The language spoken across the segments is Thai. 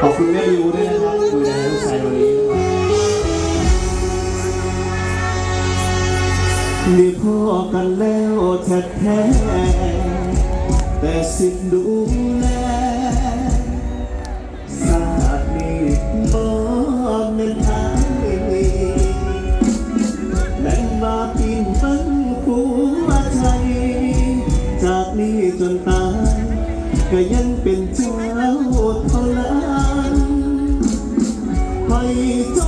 ขอบคุณแม่ยูด้วยนะครับดูแลลูกชายวันนี้มีพ่อกันแล้วแท้แต่สิทนดูแลสาดนี้บอเป็นทางแม่นว่าปีนบังหัวใจ จากนี้จนตายก็ยัง อย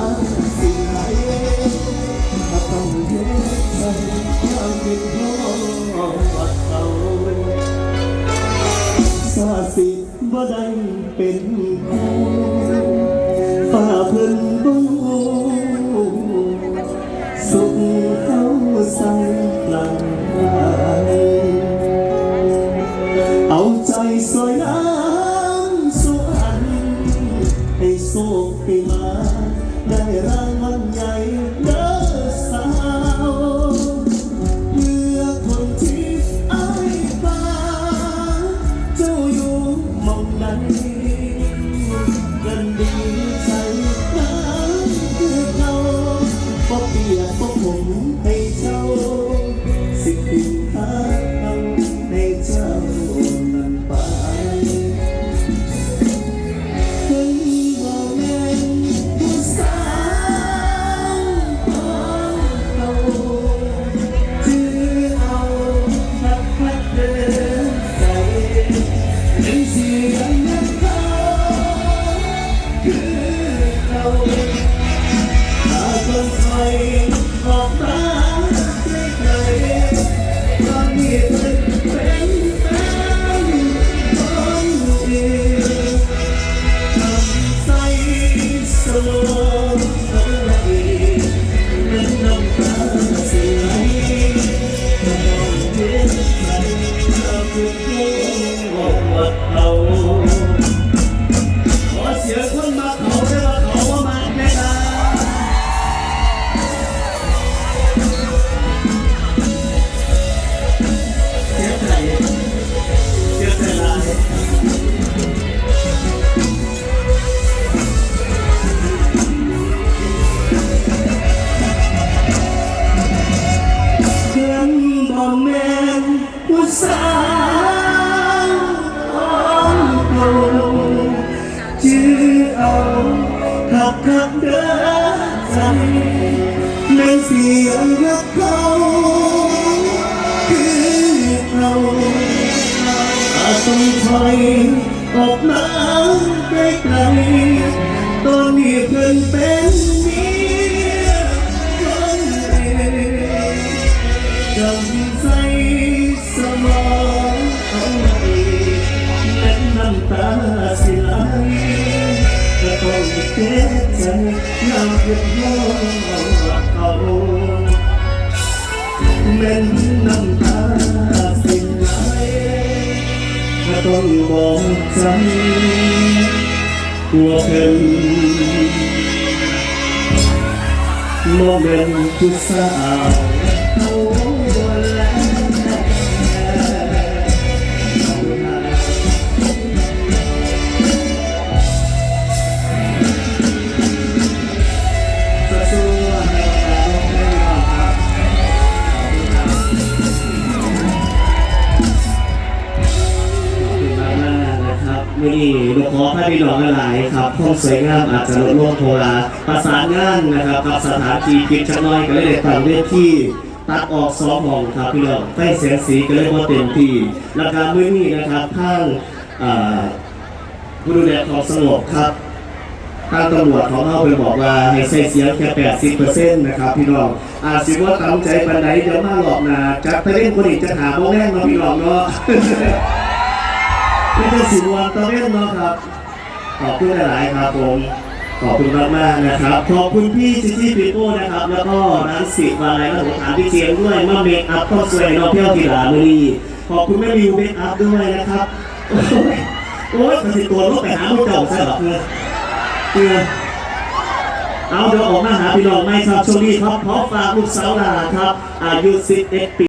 ได้เป็นผู้ฝ่าเพิ่นบูสุขเขาสั่งหลเอาใจสอยน้ำสุอันให้โชคไปมา ได้รางวัลใหญ่ หากคนไทยมองตา จ็บกันน้ำเพียงน้เขาเมนนำตาสิ่งไหลก็ต้องบอกใจกลัวเป็นโมเมนต์ทุกสา นี่ลูกขอพระพี่น้องหลายครับห้องสวยงามอาจจะลดลงโทราประสานงานนะครับกับสถานที่กิจน้อยก็เลยได้ตั้งอวที่ตัดออกสองห้องครับพี่น้องไฟแสงสีก็เลยพอเต็มที่ราคามื้อนี้นะครับข้างผู้ดูแลของสงบครับทางตำรวจเขาเเราไปบอกว่าให้ใส่เสียงแค่แปดสิบเปอร์เซ็นต์นะครับพี่น้องอาจสิว่าตั้งใจปันไดเดี๋ยวมาหลอกนะจะไปเล่นคนอื่นจะหาโมแม่งมาพี่น้องเนาะ ไม่ใช่สิวันตะเล่นเนาะครับ ขอบคุณหลายๆครับผม ขอบคุณมากๆนะครับ ขอบคุณพี่จิจี้ปีโป้นะครับ แล้วก็ร้านสิบวาลัยและผมถามพี่เจียงด้วยมาเมคอัพต้องสวยน้องเพี้ยวทีหลามือนีขอบคุณแม่มิวเมคอัพด้วยนะครับ โอ้ยโอ้ยมันสิตัวลบไปหาผู้เจ้าใช่หรอเพื่อนเพื่อเอาเดี๋ยวออกมาหาพี่น้องไม่ครับช่วงนี้ครับขอฝากลูกสาวลาครับ อายุ11ปี